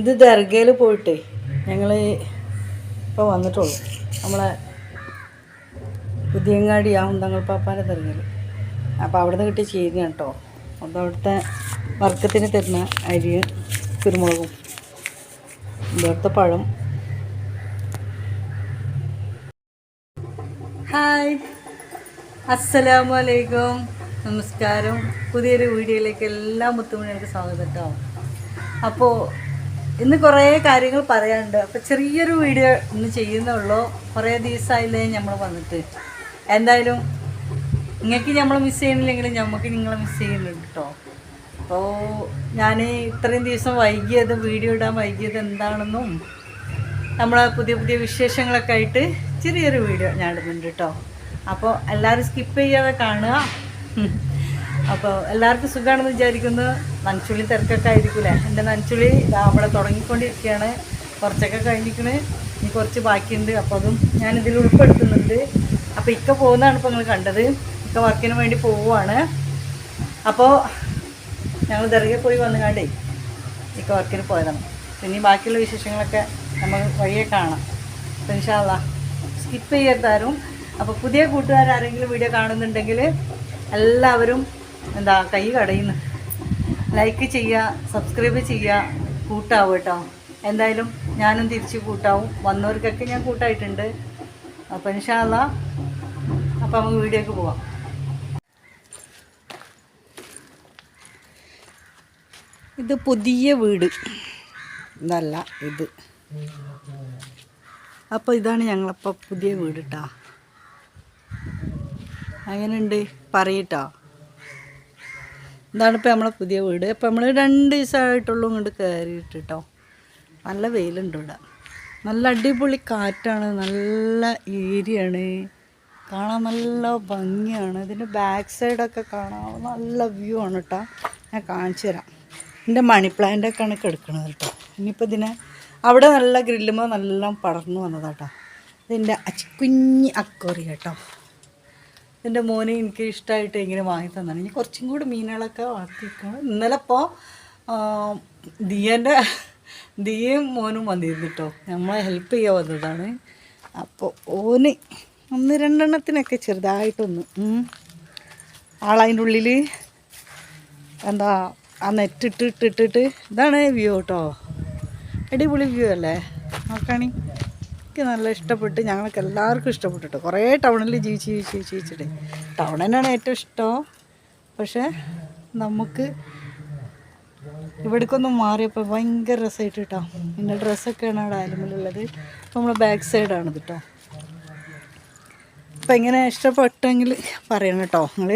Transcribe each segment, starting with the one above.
ഇത് ദർഗയിൽ പോയിട്ടേ ഞങ്ങൾ ഇപ്പോൾ വന്നിട്ടുള്ളൂ. നമ്മളെ പുതിയങ്ങാടി ആ ഉന്തങ്ങൾ പാപ്പാന്റെ ദർഗയിൽ. അപ്പോൾ അവിടുന്ന് കിട്ടിയ ചീര കേട്ടോ. അപ്പോൾ അവിടുത്തെ വർക്കത്തിന് തരുന്ന അരി കുരുമുളകും. ഇവിടുത്തെ പഴം. ഹായ്. അസ്സലാമു അലൈക്കും നമസ്കാരം. പുതിയൊരു വീഡിയോയിലേക്ക് എല്ലാ മുത്തുമണികൾക്ക് സ്വാഗതം കേട്ടോ. അപ്പോൾ ഇന്ന് കുറേ കാര്യങ്ങൾ പറയാനുണ്ട്. അപ്പോൾ ചെറിയൊരു വീഡിയോ ഇന്ന് ചെയ്യുന്നുള്ളൂ. കുറേ ദിവസമായില്ലേ നമ്മൾ വന്നിട്ട്. എന്തായാലും നിങ്ങൾക്ക് നമ്മൾ മിസ് ചെയ്യുന്നില്ലെങ്കിലും നമുക്ക് നിങ്ങളെ മിസ് ചെയ്യുന്നുണ്ട് കേട്ടോ അപ്പോൾ ഞാൻ ഇത്രയും ദിവസം വൈകിയത് വീഡിയോ ഇടാൻ വൈകിയത് എന്താണെന്നും നമ്മളെ പുതിയ പുതിയ വിശേഷങ്ങളൊക്കെ ആയിട്ട് ചെറിയൊരു വീഡിയോ ഞാൻ ഇടുന്നുണ്ട് കേട്ടോ അപ്പോൾ എല്ലാവരും സ്കിപ്പ് ചെയ്യാതെ കാണുക. അപ്പോൾ എല്ലാവർക്കും സുഖമാണെന്ന് വിചാരിക്കുന്നു. നനച്ചുള്ളി തിരക്കൊക്കെ ആയിരിക്കില്ലേ എന്റെ നനച്ചുള്ളി അവിടെ തുടങ്ങിക്കൊണ്ടിരിക്കുകയാണ്. കുറച്ചൊക്കെ കഴിഞ്ഞിരിക്കണേ. ഇനി കുറച്ച് ബാക്കിയുണ്ട്. അപ്പോൾ അതും ഞാൻ ഇതിൽ ഉൾപ്പെടുത്തുന്നുണ്ട്. അപ്പോൾ ഇക്ക പോകുന്നതാണ് ഇപ്പോൾ നിങ്ങൾ കണ്ടത്. ഇക്ക വർക്കിന് വേണ്ടി പോവുകയാണ് അപ്പോൾ ഞങ്ങൾ ദർഗയിൽ പോയി വന്നുകാണ്ടേ ഇക്ക വർക്കിന് പോയതാണ്. പിന്നെ ബാക്കിയുള്ള വിശേഷങ്ങളൊക്കെ നമ്മൾ വഴിയെ കാണാം. അപ്പോൾ ഇൻഷാല്ല സ്കിപ്പ് ചെയ്യാത്താരും അപ്പോൾ പുതിയ കൂട്ടുകാരാരെങ്കിലും വീഡിയോ കാണുന്നുണ്ടെങ്കിൽ എല്ലാവരും എന്താ കൈ കടയുന്നു. ലൈക്ക് ചെയ്യുക സബ്സ്ക്രൈബ് ചെയ്യുക കൂട്ടാവും കേട്ടോ. എന്തായാലും ഞാനും തിരിച്ച് കൂട്ടാവും. വന്നവർക്കൊക്കെ ഞാൻ കൂട്ടായിട്ടുണ്ട്. അപ്പോൾ ഇൻഷാല്ല അപ്പോൾ നമുക്ക് വീഡിയോക്ക് പോവാം. ഇത് പുതിയ വീട്. ഇതല്ല ഇത്. അപ്പോൾ ഇതാണ് ഞങ്ങളപ്പോൾ പുതിയ വീട് കേട്ടോ അങ്ങനെയുണ്ട് പറയട്ടോ ഇതാണ് ഇപ്പോൾ നമ്മളെ പുതിയ വീട്. അപ്പോൾ നമ്മൾ രണ്ട് ദിവസമായിട്ടുള്ളൂ ഇങ്ങോട്ട് കയറിയിട്ട് കേട്ടോ നല്ല വെയിലുണ്ട് ഇവിടെ. നല്ല അടിപൊളി കാറ്റാണ്. നല്ല ഏരിയാണ്. കാണാൻ നല്ല ഭംഗിയാണ്. ഇതിന്റെ ബാക്ക് സൈഡൊക്കെ കാണാൻ നല്ല വ്യൂ ആണ് കേട്ടോ. ഞാൻ കാണിച്ചു തരാം. എന്റെ മണി പ്ലാന്റൊക്കെ ഒക്കെയാണ് കിടക്കുന്നത് കേട്ടോ. ഇനിയിപ്പോൾ ഇതിനെ അവിടെ നല്ല ഗ്രില്ലുമ്പോൾ നല്ല പടർന്നു വന്നതാട്ടോ ഇതിന്റെ കുഞ്ഞി അക്കോറി കേട്ടോ. എന്റെ മോനെ എനിക്ക് ഇഷ്ടമായിട്ട് ഇങ്ങനെ വാങ്ങി തന്നാണ്. ഇനി കുറച്ചും കൂടി മീനുകളൊക്കെ വളർത്തിക്കണം ഇന്നലെ ഇപ്പോൾ ദിയന്റെ ദിയയും മോനും വന്നിരുന്നു കേട്ടോ നമ്മളെ ഹെൽപ്പ് ചെയ്യാൻ വന്നതാണ്. അപ്പോൾ ഓന് ഒന്ന് രണ്ടെണ്ണത്തിനൊക്കെ ചെറുതായിട്ടൊന്ന്. ആളതിന്റെ ഉള്ളിൽ എന്താ ആ നെറ്റ് ഇട്ട് ഇട്ട് ഇട്ടിട്ട് ഇതാണ് വ്യൂ കേട്ടോ അടിപൊളി വ്യൂ അല്ലേ? നോക്കാണി. എനിക്ക് നല്ല ഇഷ്ടപ്പെട്ട് ഞങ്ങൾക്ക് എല്ലാവർക്കും ഇഷ്ടപ്പെട്ടിട്ട് കുറേ ടൗണിൽ ജീവിച്ച് ജീവിച്ച് ജീവിച്ച് ജീവിച്ചിട്ട്. തന്നെയാണ് ഏറ്റവും ഇഷ്ടം. പക്ഷേ നമുക്ക് ഇവിടേക്കൊന്നും മാറിയപ്പോൾ ഭയങ്കര രസമായിട്ട് കേട്ടോ പിന്നെ ഡ്രസ്സൊക്കെയാണ് അവിടെ ആലുമലുള്ളത് നമ്മളെ ബാക്ക് സൈഡാണ് കേട്ടോ അപ്പം ഇങ്ങനെ ഇഷ്ടപ്പെട്ടെങ്കിൽ പറയണം കേട്ടോ നിങ്ങൾ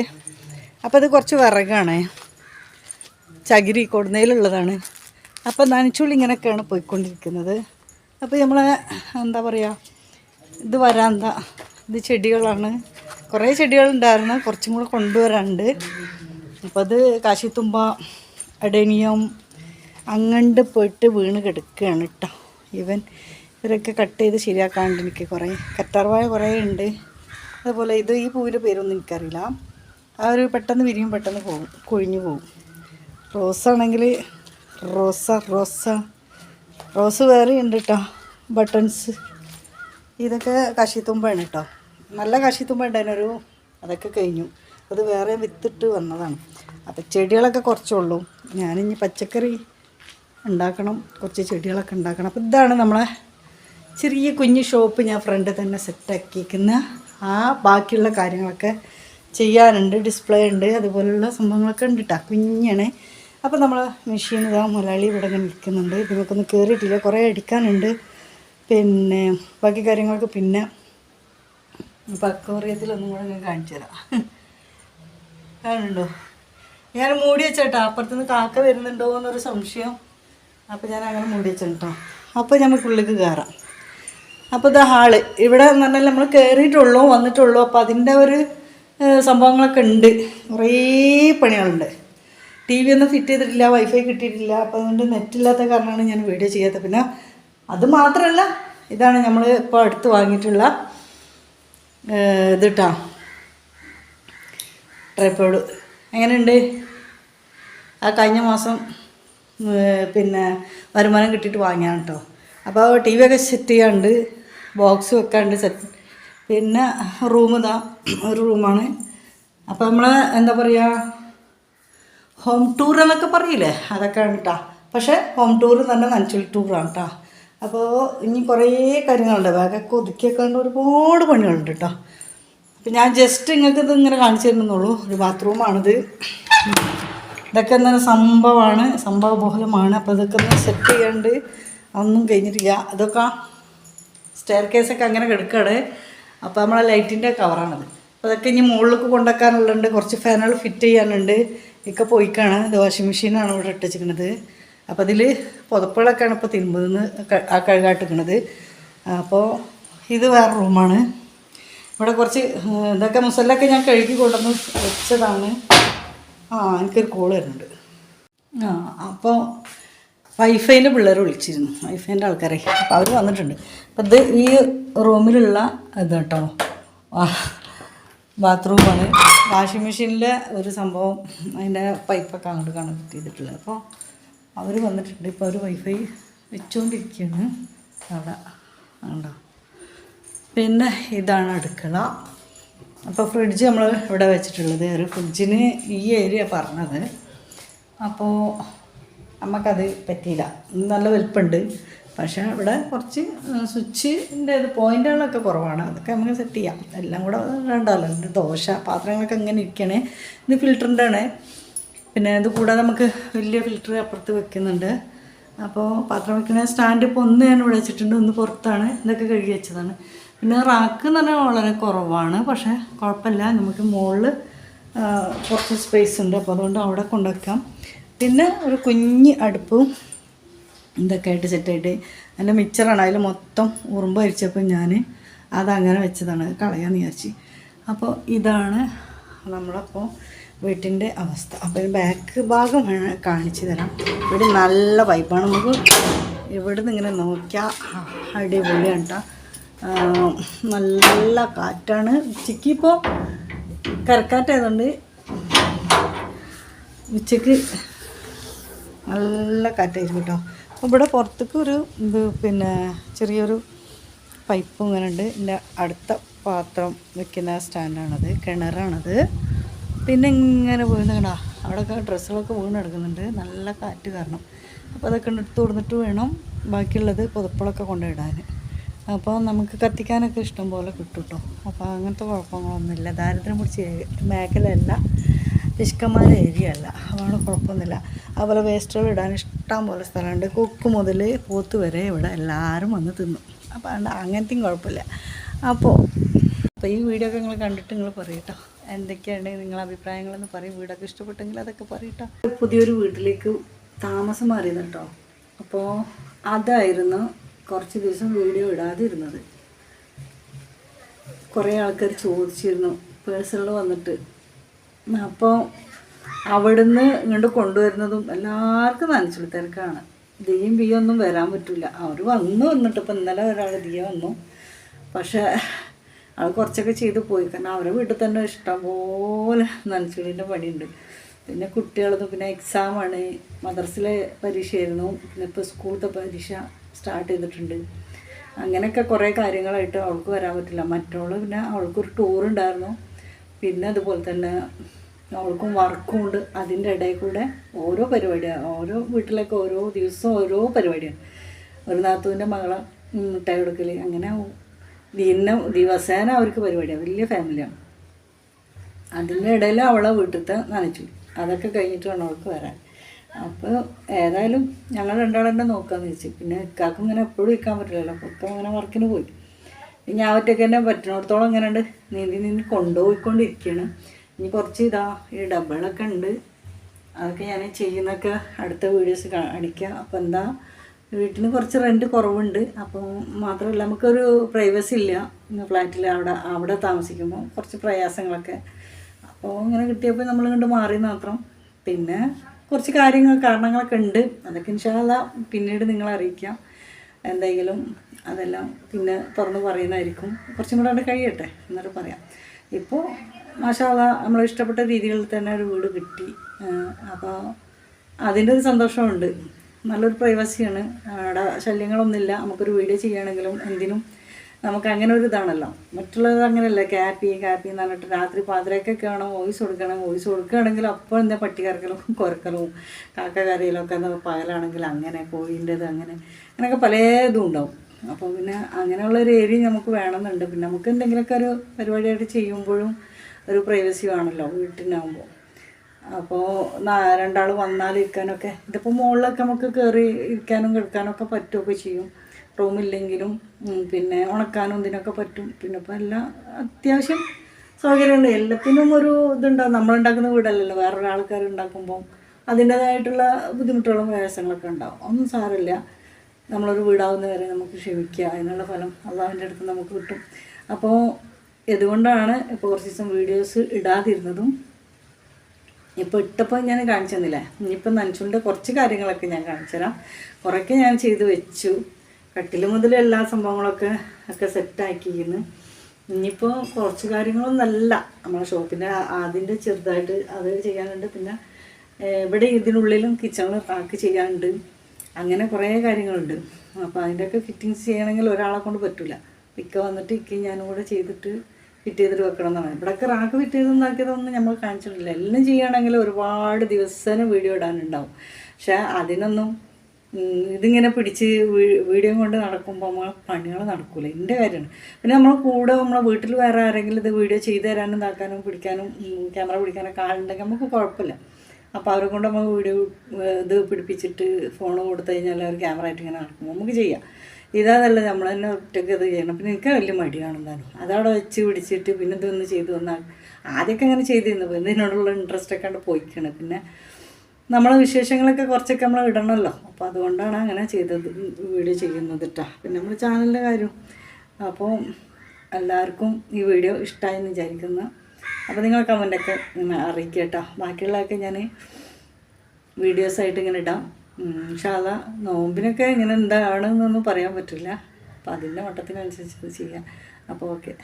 അപ്പോൾ ഇത് കുറച്ച് വിറകാണേ. ചകിരി കൊടുന്നതിലുള്ളതാണ് അപ്പം നനച്ചുള്ളി ഇങ്ങനെയൊക്കെയാണ് പോയിക്കൊണ്ടിരിക്കുന്നത്. അപ്പോൾ നമ്മൾ എന്താ പറയുക ഇത് വരാന്ത ഇത് ചെടികളാണ്. കുറേ ചെടികളുണ്ടായിരുന്നു കുറച്ചും കൂടെ കൊണ്ടുവരാനുണ്ട്. അപ്പോൾ അത് കാശിത്തുമ്പ അഡേനിയം അങ്ങണ്ട് പോയിട്ട് വീണ് കിടക്കുകയാണ് കേട്ടോ. ഇവൻ ഇവരൊക്കെ കട്ട് ചെയ്ത് ശരിയാക്കാണ്ട് എനിക്ക് കുറേ കറ്റാർവായ കുറേ ഉണ്ട്. അതുപോലെ ഇത് ഈ പൂവിന്റെ പേരൊന്നും എനിക്കറിയില്ല. ആ ഒരു പെട്ടെന്ന് വിരിയും പെട്ടെന്ന് പോകും കൊഴിഞ്ഞു പോകും റോസാണെങ്കിൽ റോസ റോസ. റോസ് വേറെ ഉണ്ട് കേട്ടോ ബട്ടൺസ്. ഇതൊക്കെ കാശിത്തുമ്പാണ് കേട്ടോ നല്ല കാശിത്തുമ്പ ഉണ്ടായിരുന്നൊരു അതൊക്കെ കഴിഞ്ഞു. അത് വേറെ വിത്തിട്ട് വന്നതാണ്. അപ്പോൾ ചെടികളൊക്കെ കുറച്ചുള്ളൂ. ഞാനിനി പച്ചക്കറി ഉണ്ടാക്കണം. കുറച്ച് ചെടികളൊക്കെ ഉണ്ടാക്കണം. അപ്പോൾ ഇതാണ് നമ്മളെ ചെറിയ കുഞ്ഞു ഷോപ്പ് ഞാൻ ഫ്രണ്ട് തന്നെ സെറ്റാക്കിയിരിക്കുന്ന ആ ബാക്കിയുള്ള കാര്യങ്ങളൊക്കെ ചെയ്യാനുണ്ട്. ഡിസ്പ്ലേ ഉണ്ട്. അതുപോലുള്ള സംഭവങ്ങളൊക്കെ ഉണ്ട് കേട്ടോ കുഞ്ഞാണ്. അപ്പോൾ നമ്മൾ മെഷീൻ ഇതാ മുലാളി ഇവിടെ ഇങ്ങനെ നിൽക്കുന്നുണ്ട്. ഇതിനൊക്കൊന്നും കയറിയിട്ടില്ല കുറേ അടിക്കാനുണ്ട്. പിന്നെ ബാക്കി കാര്യങ്ങൾക്ക് പിന്നെ പക്കോറിയത്തിലൊന്നും കൂടെ ഞാൻ കാണിച്ചു തരാം. കാണുന്നുണ്ടോ? ഞാൻ മൂടി വെച്ചേട്ടാ. അപ്പുറത്തുനിന്ന് കാക്ക വരുന്നുണ്ടോ എന്നൊരു സംശയം. അപ്പോൾ ഞാൻ അങ്ങനെ മൂടി വെച്ചിട്ടോ അപ്പോൾ നമുക്ക് ഉള്ളിലേക്ക് കയറാം അപ്പോൾ ഇത് ഹാൾ. ഇവിടെ എന്ന് പറഞ്ഞാൽ നമ്മൾ കയറിയിട്ടുള്ളൂ വന്നിട്ടുള്ളൂ അപ്പോൾ അതിന്റെ ഒരു സംഭവങ്ങളൊക്കെ ഉണ്ട്. കുറേ പണികളുണ്ട്. ടി വി ഒന്നും ഫിറ്റ് ചെയ്തിട്ടില്ല വൈഫൈ കിട്ടിയിട്ടില്ല അപ്പോൾ അതുകൊണ്ട് നെറ്റില്ലാത്ത കാരണമാണ് ഞാൻ വീഡിയോ ചെയ്യാത്തത്. പിന്നെ അത് മാത്രമല്ല ഇതാണ് നമ്മൾ ഇപ്പോൾ അടുത്ത് വാങ്ങിയിട്ടുള്ള ഇതിട്ടാ ട്രൈപ്പോഡ്. എങ്ങനെയുണ്ട്? ആ കഴിഞ്ഞ മാസം പിന്നെ വരുമാനം കിട്ടിയിട്ട് വാങ്ങിയാണ് കേട്ടോ അപ്പോൾ ടി വി ഒക്കെ സെറ്റ് ചെയ്യാണ്ട് ബോക്സ് വെക്കാണ്ട് സെറ്റ് പിന്നെ റൂം ഇതാ ഒരു റൂമാണ്. അപ്പോൾ നമ്മൾ എന്താ പറയുക ഹോം ടൂർ എന്നൊക്കെ പറയില്ലേ? അതൊക്കെയാണ് കേട്ടോ പക്ഷേ ഹോം ടൂർ തന്നെ നഞ്ചൽ ടൂറാണ് കേട്ടോ അപ്പോൾ ഇനി കുറേ കാര്യങ്ങളുണ്ട്. ബാഗൊക്കെ ഒതുക്കിയൊക്കെ ഒരുപാട് പണികളുണ്ട് കേട്ടോ അപ്പം ഞാൻ ജസ്റ്റ് നിങ്ങൾക്ക് ഇത് ഇങ്ങനെ കാണിച്ചു തരുന്നുള്ളൂ ഒരു ബാത്റൂമാണിത് ഇതൊക്കെ എന്താണ് സംഭവമാണ് സംഭവബഹുലമാണ്. അപ്പോൾ ഇതൊക്കെ ഒന്ന് സെറ്റ് ചെയ്യാണ്ട്. ഒന്നും കഴിഞ്ഞിട്ടില്ല. അതൊക്കെ സ്റ്റെയർ കേസൊക്കെ അങ്ങനെ കിടക്കുകയാണ് അപ്പോൾ നമ്മളെ ലൈറ്റിന്റെ കവറാണത് അപ്പോൾ അതൊക്കെ ഇനി മുകളിലേക്ക് കൊണ്ടുവെക്കാനുള്ളുണ്ട് കുറച്ച് ഫാനുകൾ ഫിറ്റ് ചെയ്യാനുണ്ട്. ഒക്കെ പോയിക്കാണ്. ഇത് വാഷിംഗ് മെഷീനാണ് ഇവിടെ ഇട്ടിച്ചിരിക്കുന്നത് അപ്പോൾ അതിൽ പുതപ്പുകളൊക്കെയാണ് ഇപ്പോൾ തിരുമ്പുന്നത് ആ കഴുകാട്ടിക്കണത് അപ്പോൾ ഇത് വേറെ റൂമാണ്. ഇവിടെ കുറച്ച് ഇതൊക്കെ മുസല്ലൊക്കെ ഞാൻ കഴുകി കൊണ്ടുവന്ന് വെച്ചതാണ്. ആ എനിക്കൊരു കോൾ വരുന്നുണ്ട്. ആ അപ്പോൾ വൈഫൈന്റെ പിള്ളേർ വിളിച്ചിരുന്നു. വൈഫൈന്റെ ആൾക്കാരെ. അപ്പോൾ അവർ വന്നിട്ടുണ്ട്. അപ്പോൾ ഇത് ഈ റൂമിലുള്ള ഇത് കേട്ടോ. ബാത്റൂമാണ്. വാഷിംഗ് മെഷീനിലെ ഒരു സംഭവം അതിന്റെ പൈപ്പൊക്കെ അങ്ങോട്ട് കണക്ട് ചെയ്തിട്ടുള്ളത്. അപ്പോൾ അവർ വന്നിട്ടുണ്ട്. ഇപ്പോൾ അവർ വൈഫൈ വെച്ചുകൊണ്ടിരിക്കുകയാണ് അവിടെ. ഉണ്ടോ പിന്നെ ഇതാണ് അടുക്കള. അപ്പോൾ ഫ്രിഡ്ജ് നമ്മൾ ഇവിടെ വെച്ചിട്ടുള്ളത്. ഒരു ഫ്രിഡ്ജിന് ഈ ഏരിയ പറഞ്ഞത്. അപ്പോൾ നമുക്കത് പറ്റിയില്ല. നല്ല വലിപ്പമുണ്ട്. പക്ഷേ ഇവിടെ കുറച്ച് സ്വിച്ചിന്റെ ഇത് പോയിന്റുകളൊക്കെ കുറവാണ്. അതൊക്കെ നമുക്ക് സെറ്റ് ചെയ്യാം. എല്ലാം കൂടെ രണ്ടാലോ? ദോശ പാത്രങ്ങളൊക്കെ ഇങ്ങനെ ഇരിക്കണേ. ഇത് ഫിൽറ്ററിന്റെ ആണ് പിന്നെ ഇത് കൂടാതെ നമുക്ക് വലിയ ഫിൽറ്റർ അപ്പുറത്ത് വെക്കുന്നുണ്ട്. അപ്പോൾ പാത്രം വെക്കുന്ന സ്റ്റാൻഡ് ഇപ്പോൾ ഒന്ന് ഞാൻ ഇവിടെ വെച്ചിട്ടുണ്ട് ഒന്ന് പുറത്താണ്. ഇതൊക്കെ കഴുകി വെച്ചതാണ്. പിന്നെ റാക്ക് എന്ന് പറഞ്ഞാൽ വളരെ കുറവാണ് പക്ഷേ കുഴപ്പമില്ല. നമുക്ക് മുകളിൽ കുറച്ച് സ്പേസ് ഉണ്ട്. അപ്പോൾ അതുകൊണ്ട് അവിടെ കൊണ്ടുവയ്ക്കാം. പിന്നെ ഒരു കുഞ്ഞ് അടുപ്പും. ഇതൊക്കെ ആയിട്ട് സെറ്റായിട്ട് എന്റെ മിക്സറാണ് അതിൽ മൊത്തം ഉറുമ്പ് അരിച്ചപ്പോൾ ഞാൻ അതങ്ങനെ വെച്ചതാണ്. കളയാന്ന് വിചാരിച്ച്. അപ്പോൾ ഇതാണ് നമ്മളപ്പോൾ വീട്ടിന്റെ അവസ്ഥ. അപ്പോൾ ബാക്ക് ഭാഗം കാണിച്ചു തരാം. ഇവിടെ നല്ല വൈബാണ് നമുക്ക് ഇവിടെ നിന്ന് ഇങ്ങനെ നോക്കിയാൽ അടിപൊളിയാണ് കേട്ടോ. നല്ല കാറ്റാണ്. ഉച്ചയ്ക്ക് ഇപ്പോൾ കരക്കാറ്റായതുകൊണ്ട് ഉച്ചയ്ക്ക് നല്ല കാറ്റായിരിക്കും കേട്ടോ. ഇവിടെ പുറത്തേക്ക് ഒരു ഇത് പിന്നെ ചെറിയൊരു പൈപ്പ് ഇങ്ങനെ ഉണ്ട് എന്റെ അടുത്ത പാത്രം വെക്കുന്ന സ്റ്റാൻഡാണത് കിണറാണത്. പിന്നെ ഇങ്ങനെ വീണുകടാ അവിടെയൊക്കെ ഡ്രസ്സുകളൊക്കെ വീണ് കിടക്കുന്നുണ്ട്. നല്ല കാറ്റ് കാരണം. അപ്പോൾ അതൊക്കെ എടുത്ത് കൊടുത്തിട്ട് വേണം ബാക്കിയുള്ളത് പുതപ്പുകളൊക്കെ കൊണ്ടുവിടാൻ അപ്പോൾ നമുക്ക് കത്തിക്കാനൊക്കെ ഇഷ്ടം പോലെ കിട്ടും കേട്ടോ അപ്പോൾ അങ്ങനത്തെ കുഴപ്പങ്ങളൊന്നുമില്ല. ദാരിദ്ര്യം പിടിച്ച് മേഖലയല്ല. പിശുക്കന്മാരെ ഏരിയ അല്ല അതുകൊണ്ട് കുഴപ്പമൊന്നുമില്ല. അതുപോലെ വേസ്റ്റുകൾ ഇടാൻ ഇഷ്ടം പോലെ സ്ഥലമുണ്ട്. കൊക്ക് മുതൽ പോത്ത് വരെ ഇവിടെ എല്ലാവരും വന്ന് തിന്നും. അപ്പോൾ അങ്ങനത്തെയും കുഴപ്പമില്ല. അപ്പോൾ അപ്പോൾ ഈ വീഡിയോ ഒക്കെ നിങ്ങൾ കണ്ടിട്ട് നിങ്ങൾ പറയട്ടോ. എന്തൊക്കെയാണ് നിങ്ങളെ അഭിപ്രായങ്ങളെന്ന് പറയും. വീടൊക്കെ ഇഷ്ടപ്പെട്ടെങ്കിൽ അതൊക്കെ പറയട്ടോ. പുതിയൊരു വീട്ടിലേക്ക് താമസം മാറിയത് കേട്ടോ അപ്പോൾ അതായിരുന്നു കുറച്ച് ദിവസം വീഡിയോ ഇടാതിരുന്നത്. കുറേ ആൾക്കാർ ചോദിച്ചിരുന്നു. പേഴ്സണൽ വന്നിട്ട് അപ്പോൾ അവിടുന്ന് ഇങ്ങോട്ട് കൊണ്ടുവരുന്നതും എല്ലാവർക്കും നനച്ചുള്ള തിരക്കാണ്. ദിയും ഒന്നും വരാൻ പറ്റില്ല അവർ വന്നു വന്നിട്ട് ഇപ്പം ഇന്നലെ ഒരാൾ ദിയ വന്നു. പക്ഷേ അത് കുറച്ചൊക്കെ ചെയ്ത് പോയി. കാരണം അവരെ വീട്ടിൽ തന്നെ ഇഷ്ടംപോലെ നനച്ചുള്ളിന്റെ പണിയുണ്ട്. പിന്നെ കുട്ടികളതും പിന്നെ എക്സാമാണ് മദർസിലെ പരീക്ഷയായിരുന്നു പിന്നെ ഇപ്പോൾ സ്കൂളത്തെ പരീക്ഷ സ്റ്റാർട്ട് ചെയ്തിട്ടുണ്ട്. അങ്ങനെയൊക്കെ കുറേ കാര്യങ്ങളായിട്ട് അവൾക്ക് വരാൻ പറ്റില്ല. മറ്റുള്ള പിന്നെ അവൾക്കൊരു ടൂർ ഉണ്ടായിരുന്നു. പിന്നെ അതുപോലെ തന്നെ അവൾക്കും വർക്കും ഉണ്ട്. അതിന്റെ ഇടയിൽ കൂടെ ഓരോ പരിപാടിയാണ് ഓരോ വീട്ടിലേക്ക് ഓരോ ദിവസവും ഓരോ പരിപാടിയാണ് ഒരു നാത്തൂന്റെ മകളെ മുട്ടായി കൊടുക്കൽ അങ്ങനെ ദിന ദിവസേന അവർക്ക് പരിപാടിയാണ് വലിയ ഫാമിലിയാണ് അതിന്റെ ഇടയിൽ അവളെ വീട്ടിലത്തെ നനച്ചു. അതൊക്കെ കഴിഞ്ഞിട്ട് വേണം അവൾക്ക് വരാൻ. അപ്പോൾ ഏതായാലും ഞങ്ങൾ രണ്ടാളെന്നെ നോക്കാമെന്ന് വെച്ചു പിന്നെ ഇക്കാക്കും ഇങ്ങനെ എപ്പോഴും ഇരിക്കാൻ പറ്റില്ലല്ലോ. അപ്പോൾ ഇക്ക അങ്ങനെ വർക്കിന് പോയി. ഞാൻ ഒറ്റയ്ക്ക് തന്നെ പറ്റുന്നിടത്തോളം ഇങ്ങനെ ഉണ്ട് നീന്തി നീന്തി കൊണ്ടുപോയിക്കൊണ്ടിരിക്കുകയാണ്. ഇനി കുറച്ച് ഇതാ ഈ ഡബിളൊക്കെ ഉണ്ട്. അതൊക്കെ ഞാൻ ചെയ്യുന്നൊക്കെ അടുത്ത വീഡിയോസ് കാണിക്കാം. അപ്പോൾ എന്താ വീട്ടിന് കുറച്ച് റെന്റ് കുറവുണ്ട്. അപ്പോൾ മാത്രമല്ല നമുക്കൊരു പ്രൈവസി ഇല്ല. ഫ്ലാറ്റിൽ അവിടെ അവിടെ താമസിക്കുമ്പോൾ കുറച്ച് പ്രയാസങ്ങളൊക്കെ. അപ്പോൾ ഇങ്ങനെ കിട്ടിയപ്പോൾ നമ്മൾ കണ്ട് മാറി മാത്രം. പിന്നെ കുറച്ച് കാര്യങ്ങൾ കാരണങ്ങളൊക്കെ ഉണ്ട്. അതൊക്കെ ഇൻഷാല്ല പിന്നീട് നിങ്ങളെ അറിയിക്കാം. എന്തെങ്കിലും അതെല്ലാം പിന്നെ തുറന്ന് പറയുന്നതായിരിക്കും. കുറച്ചും കൂടെ അവിടെ കഴിയട്ടെ. എന്നിട്ട് പറയാം. ഇപ്പോൾ മാഷാല്ല നമ്മൾ ഇഷ്ടപ്പെട്ട രീതികളിൽ തന്നെ ഒരു വീട് കിട്ടി. അപ്പോൾ അതിന്റെ ഒരു സന്തോഷമുണ്ട്. നല്ലൊരു പ്രൈവസിയാണ്. അവിടെ ശല്യങ്ങളൊന്നുമില്ല. നമുക്കൊരു വീഡിയോ ചെയ്യുകയാണെങ്കിലും എന്തിനും നമുക്ക് അങ്ങനെ ഒരു ഇതാണല്ലോ. മറ്റുള്ളത് അങ്ങനെയല്ല. ക്യാപ്പി ക്യാപ്പി എന്ന് പറഞ്ഞിട്ട് രാത്രി പാതിരക്കൊക്കെ വേണം വോയിസ് കൊടുക്കണം വോയിസ് കൊടുക്കുകയാണെങ്കിൽ അപ്പോൾ എന്താ പട്ടി കറക്കലും കാക്ക കരയിലൊക്കെ എന്താ പകലാണെങ്കിൽ അങ്ങനെ കോഴീന്റെത് അങ്ങനെ അങ്ങനെയൊക്കെ പല ഇതും ഉണ്ടാവും. അപ്പോൾ പിന്നെ അങ്ങനെയുള്ള ഒരു ഏരിയ നമുക്ക് വേണമെന്നുണ്ട്. പിന്നെ നമുക്ക് എന്തെങ്കിലുമൊക്കെ ഒരു പരിപാടിയായിട്ട് ചെയ്യുമ്പോഴും ഒരു പ്രൈവസി വേണമല്ലോ വീട്ടിനാകുമ്പോൾ അപ്പോൾ രണ്ടാൾ വന്നാലിരിക്കാനൊക്കെ ഇതിപ്പോൾ മുകളിലൊക്കെ നമുക്ക് കയറി ഇരിക്കാനും കിടക്കാനൊക്കെ പറ്റുമൊക്കെ ചെയ്യും. റൂമില്ലെങ്കിലും പിന്നെ ഉണക്കാനും ഇതിനൊക്കെ പറ്റും. പിന്നെ ഇപ്പോൾ എല്ലാം അത്യാവശ്യം സൗകര്യമുണ്ട്. എല്ലാത്തിനും ഒരു ഇതുണ്ടാകും നമ്മളുണ്ടാക്കുന്ന വീടല്ലല്ലോ. വേറൊരു ആൾക്കാർ ഉണ്ടാക്കുമ്പോൾ അതിന്റേതായിട്ടുള്ള ബുദ്ധിമുട്ടുകളും പ്രയാസങ്ങളൊക്കെ ഉണ്ടാവും. ഒന്നും സാരമില്ല. നമ്മളൊരു വീടാവുന്ന വരെ നമുക്ക് ക്ഷമിക്കുക. അതിനുള്ള ഫലം അള്ളാഹുവിന്റെ അടുത്ത് നമുക്ക് കിട്ടും. അപ്പോൾ ഇതുകൊണ്ടാണ് ഇപ്പോൾ കുറച്ച് ദിവസം വീഡിയോസ് ഇടാതിരുന്നതും? ഇപ്പോൾ ഇട്ടപ്പോൾ ഞാൻ കാണിച്ചു തന്നില്ലേ? ഇനിയിപ്പോൾ നനച്ചുകൊണ്ട് കുറച്ച് കാര്യങ്ങളൊക്കെ ഞാൻ കാണിച്ചു തരാം. കുറേയൊക്കെ ഞാൻ ചെയ്ത് വെച്ചു. കട്ടിൽ മുതൽ എല്ലാ സംഭവങ്ങളൊക്കെ ഒക്കെ സെറ്റാക്കിയിരുന്നു ഇനിയിപ്പോൾ കുറച്ച് കാര്യങ്ങളൊന്നല്ല. നമ്മളെ ഷോപ്പിന്റെ അതിന്റെ ചെറുതായിട്ട് അത് ചെയ്യാനുണ്ട്. പിന്നെ ഇവിടെ ഇതിനുള്ളിലും കിച്ചണിൽ റാക്ക് ചെയ്യാനുണ്ട്. അങ്ങനെ കുറേ കാര്യങ്ങളുണ്ട്. അപ്പോൾ അതിന്റെയൊക്കെ ഫിറ്റിങ്സ് ചെയ്യണമെങ്കിൽ ഒരാളെ കൊണ്ട് പറ്റില്ല ഇക്ക വന്നിട്ട് ഇക്ക ഞാനും കൂടെ ചെയ്തിട്ട് ഫിറ്റ് ചെയ്തിട്ട് വെക്കണം എന്നാണ് ഇവിടെയൊക്കെ റാക്ക് ഫിറ്റ് ചെയ്തെന്നാക്കിയതൊന്നും നമ്മൾ കാണിച്ചിട്ടില്ല. എല്ലാം ചെയ്യുകയാണെങ്കിൽ ഒരുപാട് ദിവസേന വീഡിയോ ഇടാനുണ്ടാവും. പക്ഷേ അതിനൊന്നും ഇതിങ്ങനെ പിടിച്ച് വീഡിയോ കൊണ്ട് നടക്കുമ്പോൾ നമ്മൾ പണികൾ നടക്കൂല. എന്റെ കാര്യമാണ്. പിന്നെ നമ്മൾ കൂടെ നമ്മളെ വീട്ടിൽ വേറെ ആരെങ്കിലും ഇത് വീഡിയോ ചെയ്തു തരാനും ഇതാക്കാനും പിടിക്കാനും ക്യാമറ പിടിക്കാനൊക്കെ ആളുണ്ടെങ്കിൽ നമുക്ക് കുഴപ്പമില്ല. അപ്പോൾ അവരെ കൊണ്ട് നമ്മൾ വീഡിയോ ഇത് പിടിപ്പിച്ചിട്ട് ഫോൺ കൊടുത്തു കഴിഞ്ഞാൽ അവർ ക്യാമറ ആയിട്ട് ഇങ്ങനെ നടക്കും നമുക്ക് ചെയ്യാം. ഇതല്ല നമ്മൾ തന്നെ ഒറ്റയ്ക്ക് ഇത് ചെയ്യണം. പിന്നെ എനിക്ക് വലിയ മടിയാണ് എന്തായാലും അതവിടെ വെച്ച് പിടിച്ചിട്ട് പിന്നെ ഇതൊന്ന് ചെയ്തു വന്നാൽ ആദ്യമൊക്കെ അങ്ങനെ ചെയ്തിരുന്നു. പിന്നെ ഇതിനോടുള്ള ഇൻട്രസ്റ്റ് ഒക്കെ അവിടെ പോയിക്കാണ്. പിന്നെ നമ്മളെ വിശേഷങ്ങളൊക്കെ കുറച്ചൊക്കെ നമ്മൾ ഇടണമല്ലോ അപ്പോൾ അതുകൊണ്ടാണ് അങ്ങനെ ചെയ്തത് വീഡിയോ ചെയ്യുന്നത് കേട്ടോ പിന്നെ നമ്മൾ ചാനലിന്റെ കാര്യം. അപ്പോൾ എല്ലാവർക്കും ഈ വീഡിയോ ഇഷ്ടമായി എന്ന് വിചാരിക്കുന്നു അപ്പോൾ നിങ്ങൾ കമന്റൊക്കെ അറിയിക്കാം കേട്ടോ ബാക്കിയുള്ളതൊക്കെ ഞാൻ വീഡിയോസായിട്ട് ഇങ്ങനെ ഇടാം. ഷാല നോമ്പിനൊക്കെ ഇങ്ങനെ എന്താണെന്നൊന്നും പറയാൻ പറ്റില്ല. അപ്പോൾ അതിന്റെ മട്ടത്തിനനുസരിച്ച് അത് ചെയ്യാം. അപ്പോൾ ഓക്കെ.